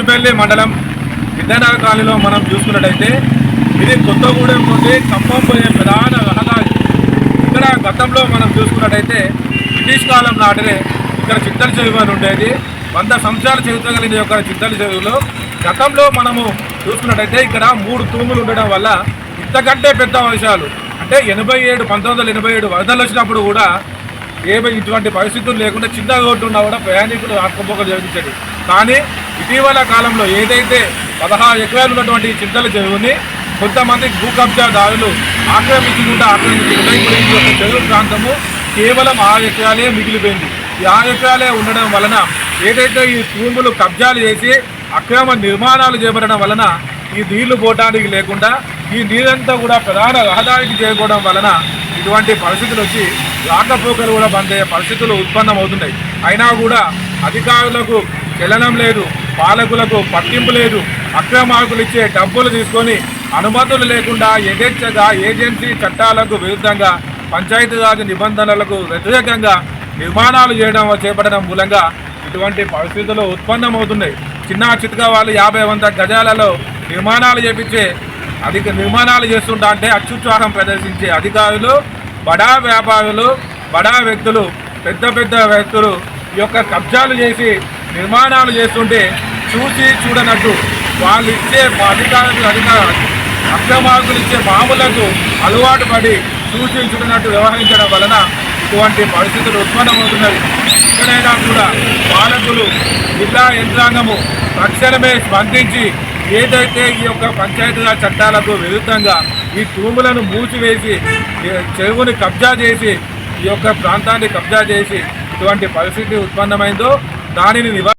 గుజ్జుపల్లి మండలం విద్యానగర్ కాలనీలో మనం చూసుకున్నట్టయితే ఇది కొత్తగూడెం నుండి ఖమ్మం పోయే ప్రధాన రహదారి. ఇక్కడ గతంలో మనం చూసుకున్నట్టయితే బ్రిటిష్ కాలం నాటినే ఇక్కడ చిత్తల చెరువు అని ఉండేది. వంద సంవత్సరాల చరిత్ర కలిగిన యొక్క చిత్తల చెరువులో గతంలో మనము చూసుకున్నట్టయితే ఇక్కడ మూడు తూములు ఉండడం వల్ల ఇంతకంటే పెద్ద వర్షాలు అంటే ఎనభై ఏడు పంతొమ్మిది వందల ఎనభై ఏడు వరదలు వచ్చినప్పుడు కూడా ఏమి ఇటువంటి పరిస్థితులు లేకుండా చిన్న రోడ్డు ఉన్నా కూడా ప్రయాణికులు ఆత్మపోకలు జరిపించేది కానీ ఇటీవల కాలంలో ఏదైతే పదహారు ఎకరాలు ఉన్నటువంటి ఈ చింతల చెరువుని కొంతమంది భూ కబ్జాదారులు ఆక్రమించుకుంటూ ఆక్రమించుకుంటూ ఇప్పుడు ఈ యొక్క చెరువు ప్రాంతము కేవలం ఆరు ఎకరాలే మిగిలిపోయింది. ఈ ఆరు ఎకరాలే ఉండడం వలన ఏదైతే ఈ భూములు కబ్జాలు చేసి అక్రమ నిర్మాణాలు చేపట్టడం వలన ఈ నీళ్ళు పోవటానికి లేకుండా ఈ నీరంతా కూడా ప్రధాన రహదారికి చేరుకోవడం వలన ఇటువంటి పరిస్థితులు వచ్చి రాకపోకలు కూడా బంద్ అయ్యే పరిస్థితులు ఉత్పన్నమవుతున్నాయి. అయినా కూడా అధికారులకు చలనం లేదు పాలకులకు పట్టింపు లేదు అక్రమార్కులు ఇచ్చే డబ్బులు తీసుకొని అనుమతులు లేకుండా యథేచ్ఛగా ఏజెన్సీ చట్టాలకు విరుద్ధంగా పంచాయతీరాజ్ నిబంధనలకు వ్యతిరేకంగా నిర్మాణాలు చేయడం చేపట్టడం మూలంగా ఇటువంటి పరిస్థితులు ఉత్పన్నమవుతున్నాయి. చిన్న చితక వాళ్ళు యాభై వంద గజాలలో నిర్మాణాలు చేపించే అధిక నిర్మాణాలు చేస్తుంటా అంటే అత్యుత్సాహం ప్రదర్శించే అధికారులు బడా వ్యాపారులు బడా వ్యక్తులు పెద్ద పెద్ద వ్యక్తులు ఈ యొక్క కబ్జాలు చేసి నిర్మాణాలు చేస్తుంటే చూసి చూడనట్టు. వాళ్ళు ఇచ్చే అధికారులు అధికార అక్రమార్కులు ఇచ్చే మామూలకు అలవాటు పడి చూసి చూడనట్టు వ్యవహరించడం వలన ఇటువంటి పరిస్థితులు ఉత్పన్నమవుతున్నవి. ఎక్కడైనా కూడా పాలకులు జిల్లా యంత్రాంగము తక్షణమే స్పందించి ఏదైతే ఈ యొక్క పంచాయతీరాజ్ చట్టాలకు విరుద్ధంగా ఈ తూములను మూసివేసి చెరువుని కబ్జా చేసి ఈ యొక్క ప్రాంతాన్ని కబ్జా చేసి ఇటువంటి పరిస్థితి ఉత్పన్నమైందో దానిని నివా